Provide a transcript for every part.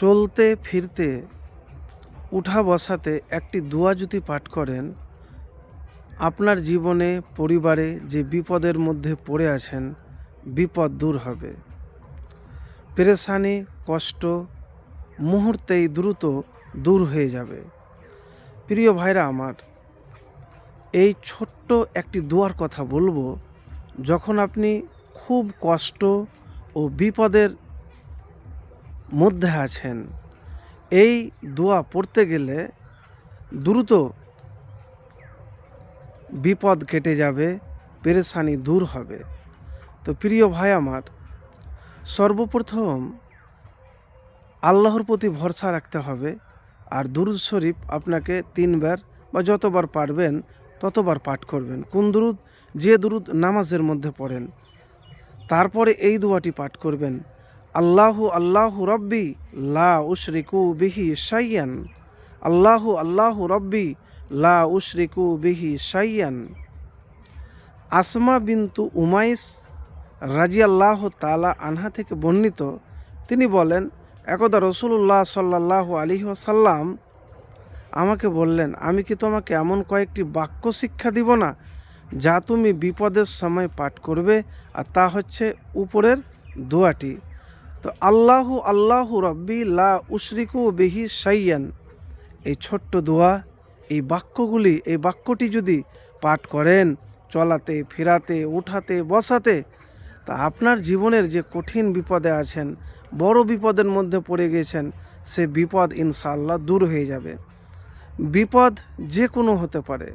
চলতে ফিরতে উঠা বসাতে একটি দোয়া যদি পাঠ করেন, আপনার জীবনে পরিবারে যে বিপদের মধ্যে পড়ে আছেন, বিপদ দূর হবে। পেরেশানি, কষ্ট, মুহূর্তেই দ্রুত দূর হয়ে যাবে। প্রিয় ভাইরা আমার, এই ছোট্ট একটি দোয়ার কথা বলব, যখন আপনি খুব কষ্ট ও বিপদের মধ্যে আছেন। এই দোয়া পড়তে গেলে দ্রুত বিপদ কেটে যাবে, পেরেশানি দূর হবে। তো প্রিয় ভাই আমার, সর্বপ্রথম আল্লাহর প্রতি ভরসা রাখতে হবে, আর দুরুদ শরীফ আপনাকে তিনবার বা যতবার পারবেন ততবার পাঠ করবেন। কোন দুরুদ? যে দুরুদ নামাজের মধ্যে পড়েন, তারপরে এই দোয়াটি পাঠ করবেন। আল্লাহু আল্লাহু রব্বি লা উশরিকু বিহি সাইয়ান আল্লাহু আল্লাহু রব্বি লা উশরিকু বিহি সাইয়ান আসমা বিন্তু উমাইস রাজিয়াল্লাহ তালা আনহা থেকে বর্ণিত, তিনি বলেন, একদা রসুল্লাহ সাল্লাহ আলী সাল্লাম আমাকে বললেন, আমি কি তোমাকে এমন কয়েকটি বাক্য শিক্ষা দিব না যা তুমি বিপদের সময় পাঠ করবে? আর তা হচ্ছে উপরের দোয়াটি। তো আল্লাহু আল্লাহু রব্বি লা উশরিকু বিহি সাইয়ান এই ছোট্ট দোয়া, এই বাক্যগুলি, এই বাক্যটি যদি পাঠ করেন, চলাতে, ফেরাতে, উঠাতে, বসাতে, তা আপনার জীবনের যে কঠিন বিপদে আছেন, বড় বিপদের মধ্যে পড়ে গেছেন, সে বিপদ ইনশাআল্লাহ দূর হয়ে যাবে। বিপদ যে কোনো হতে পারে।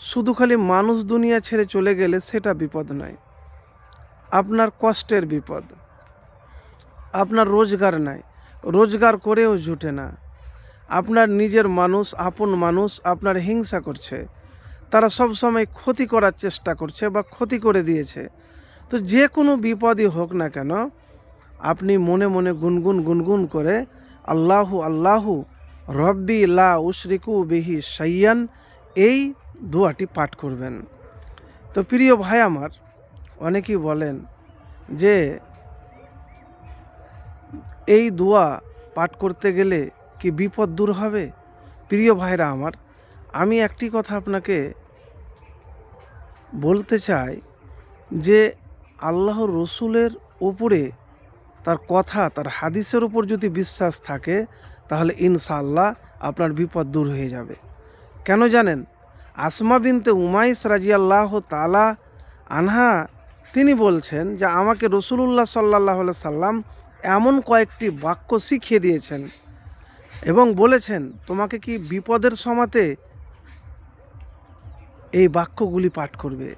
শুধু খালি মানুষ দুনিয়া ছেড়ে চলে গেলে সেটা বিপদ নয়। আপনার কষ্টের বিপদ। আপনার রোজগার নাই। রোজগার করেও জুটে না। আপনার নিজের মানুষ, আপন মানুষ আপনার হিংসা করছে। তারা সব সময় ক্ষতি করার চেষ্টা করছে বা ক্ষতি করে দিয়েছে। তো যে কোনো বিপদই হোক না কেন, আপনি মনে মনে গুনগুন গুনগুন করে আল্লাহু আল্লাহু রব্বি লা উশরিকু বিহি সাইয়ান এই দোয়াটি পাঠ করবেন। তো প্রিয় ভাই আমার, অনেকেই বলেন যে এই দোয়া পাঠ করতে গেলে কি বিপদ দূর হবে? প্রিয় ভাইরা আমার, আমি একটি কথা আপনাকে বলতে চাই যে আল্লাহ রসুলের উপরে তার কথা, তার হাদিসের উপর যদি বিশ্বাস থাকে, তাহলে ইনশাআল্লাহ আপনার বিপদ দূর হয়ে যাবে। কেন জানেন? আসমা বিনতে উমাইস রাজিয়াল্লাহ তালা আনহা, তিনি বলছেন যে আমাকে রসুলুল্লাহ সাল্লাহ সাল্লাম এমন কয়েকটি বাক্য শিখিয়ে দিয়েছেন এবং বলেছেন, তোমাকে কি বিপদের সমাতে এই বাক্যগুলি পাঠ করবে?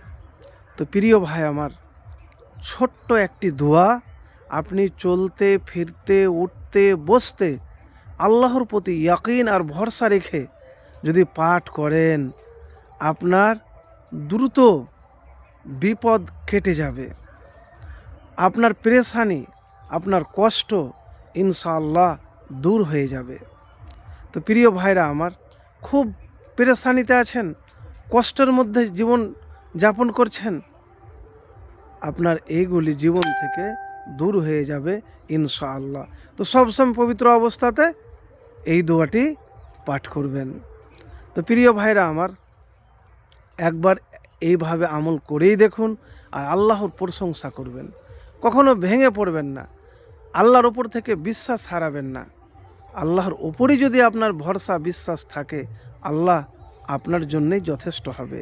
তো প্রিয় ভাই আমার, ছোট্ট একটি দোয়া, আপনি চলতে, ফিরতে, উঠতে, বসতে আল্লাহর প্রতি ইয়াকিন আর ভরসা রেখে যদি পাঠ করেন, আপনার দ্রুত বিপদ কেটে যাবে। আপনার পেরেশানি আপনার কষ্ট ইনশাআল্লাহ দূর হয়ে যাবে। তো প্রিয় ভাইরা আমার, খুব পেরেশানিতে আছেন, কষ্টের মধ্যে জীবন যাপন করছেন, আপনার এইগুলি জীবন থেকে দূর হয়ে যাবে ইনশাআল্লাহ। তো সবসময় পবিত্র অবস্থাতে এই দোয়াটি পাঠ করবেন। তো প্রিয় ভাইরা আমার, একবার এইভাবে আমল করেই দেখুন আর আল্লাহর প্রশংসা করবেন। কখনো ভেঙে পড়বেন না। আল্লাহর ওপর থেকে বিশ্বাস হারাবেন না। আল্লাহর ওপরই যদি আপনার ভরসা, বিশ্বাস থাকে, আল্লাহ আপনার জন্যেই যথেষ্ট হবে।